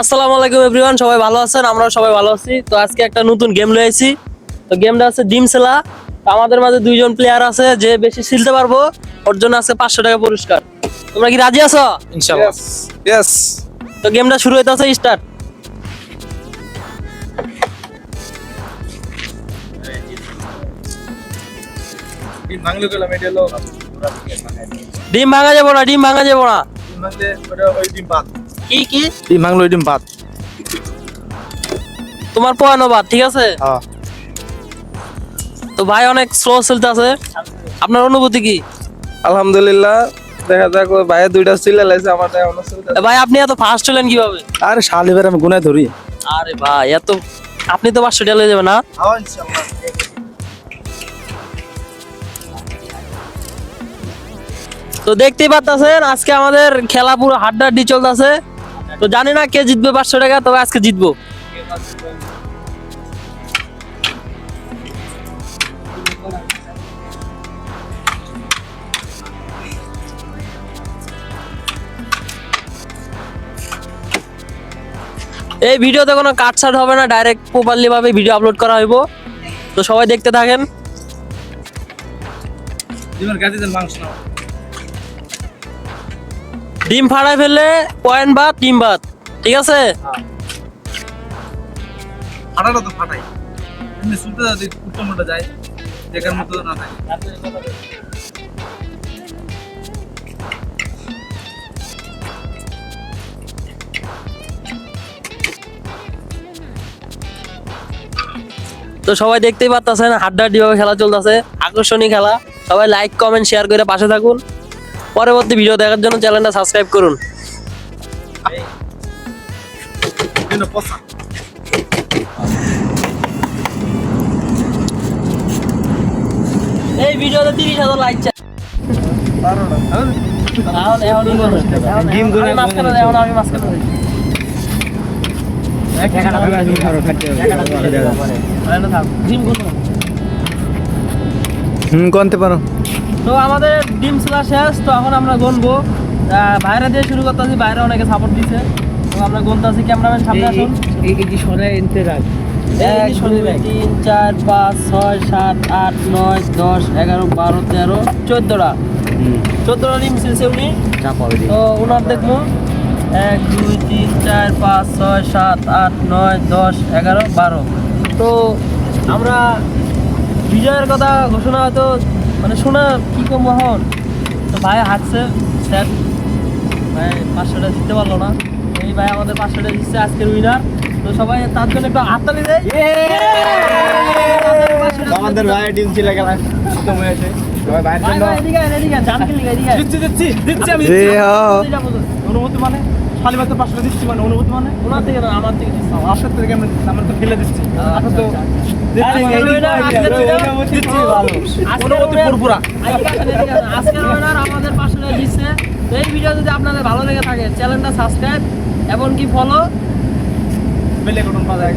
আসসালামু আলাইকুম এভরিওয়ান সবাই ভালো আছেন? আমরা সবাই ভালো আছি। তো আজকে একটা নতুন গেম লয়েছি তো গেমটা হচ্ছে ডিম সেলা আমাদের মাঝে দুইজন প্লেয়ার আছে যে বেশি শিলতে পারব ওর জন্য আজকে পাঁচশো টাকা পুরস্কার। তোমরা কি রাজি আছো? ইনশাআল্লাহ। ইয়েস তো গেমটা শুরু হইতে আছে স্টার্ট ভাঙলে গেলাম এটা ডিম ভাঙা যাব না ডিম ভাঙা যাব না। ভাত কি কি? ডিম ভাঙলে ওই ডিম ভাত। তোমার পোয়ানো বাদ ঠিক আছে? হ্যাঁ। তো ভাই অনেক স্লো চলতে আছে আপনার অনুভূতি কি? আলহামদুলিল্লাহ দেখা যাক ভাইয়ের দুইটা সিলে লাইছে আমার ভাই আপনি এত ফাস্ট হলেন কীভাবে? আরে শালিবার আমি গুনায় ধরি। আরে ভাই এত আপনি তো পাঁচশো টাকা লয়ে যাবেন না? তো দেখতেই পাচ্ছেন আজকে আমাদের খেলা পুরো হাড্ডাহাড্ডি চলতেছে। তো জানি না কে জিতবে পাঁচশো টাকা, তবে আজকে জিতবো। এই ভিডিওতে কোনো কাটছাট হবে না, ডাইরেক্ট প্রপারলি ভাবে ভিডিও আপলোড করা হইব। তো সবাই দেখতে থাকেন। মাংস ডিম ফাড়ায় ফেললে পয়েন্ট বাদ ডিম বাদ ঠিক আছে? ফাটাটা তো ফাটাই। এমনি শুনতে যদি উল্টো মোটা যায় দেখার মতো না থাকে। তো সবাই দেখতেই পাচ্ছেন হাড্ডাহাড্ডি ভাবে খেলা চলতেছে। আকর্ষণীয় খেলা। সবাই লাইক কমেন্ট শেয়ার করে পাশে থাকুন। পরবর্তী ভিডিও দেখার জন্য চ্যানেলটা সাবস্ক্রাইব করুন। এই ভিডিওতে তিরিশ হাজার লাইক চাই। হুম পারো? তো আমাদের ডিম খেলা শেষ তো এখন আমরা গনবো বাইরে দিয়ে শুরু করতেছি বাইরে অনেকে সাপোর্ট দিছে। তো আমরা গনতেছি ক্যামেরাম্যান সামনে আসুন। এক দুই তিন চার পাঁচ ছয় সাত আট নয় দশ এগারো বারো তেরো চোদ্দটা। চোদ্দটা ডিম ছিলছে উনি। তো ওনার দেখব। এক দুই তিন চার পাঁচ ছয় সাত আট নয় দশ এগারো বারো। তো আমরা বিজয়ের কথা ঘোষণা হয়তো মানে শোনা কি কম এখন? তো ভাই হাঁটছে স্যার। ভাই পাঁচশোটা দিতে পারল না। এই ভাই আমাদের পাঁচশোটা দিচ্ছে আজকের উইনার তো সবাই তার জন্য একটু হাততালি দেয়। আমাদের ভাই ডিম ছিল গেল হয়েছে সবাই বাইরে ভাই, ভাই, এদিকে আয়, এদিকে আয়, জানকে লিখে, এদিকে আয়। দিচ্ছি দিচ্ছি দিচ্ছি আমি। দিচ্ছি, যাব তো। অনুমতি মানে খালি মাত্র পাঁচশো দিচ্ছি মানে অনুমতি মানে? ওনার থেকে আমার থেকে থেকে আমরা তো ফেলে দিচ্ছি। আপনার তো winner, আজকের আমাদের পাঁচশো দিচ্ছে তো এই ভিডিও যদি আপনাদের ভালো লেগে থাকে চ্যানেলটা সাবস্ক্রাইব এমনকি ফলো বেলে কোন পাওয়া যায়।